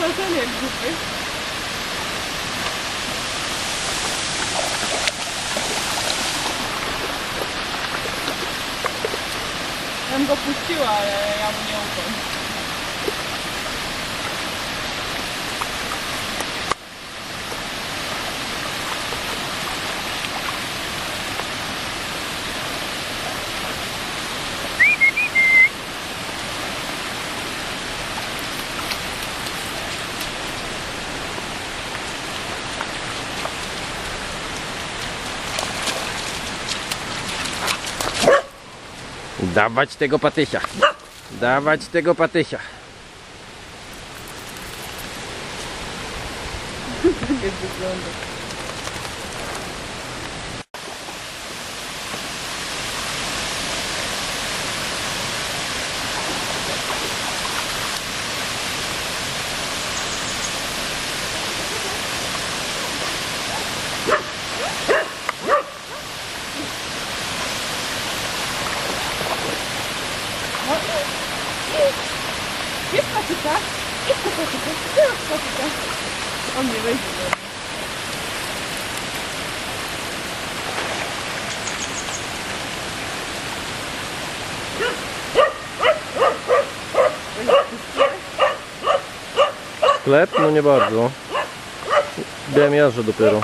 jak głupy. Ja bym go puściła, ale ja mu nie ufam. Dawać tego patysia. Dawać tego patysia. Jak wygląda. Jest patyka? Jest patyka? Jest patyka? On nie wejdzie. Sklep? No nie bardzo. Wiem ja, że dopiero.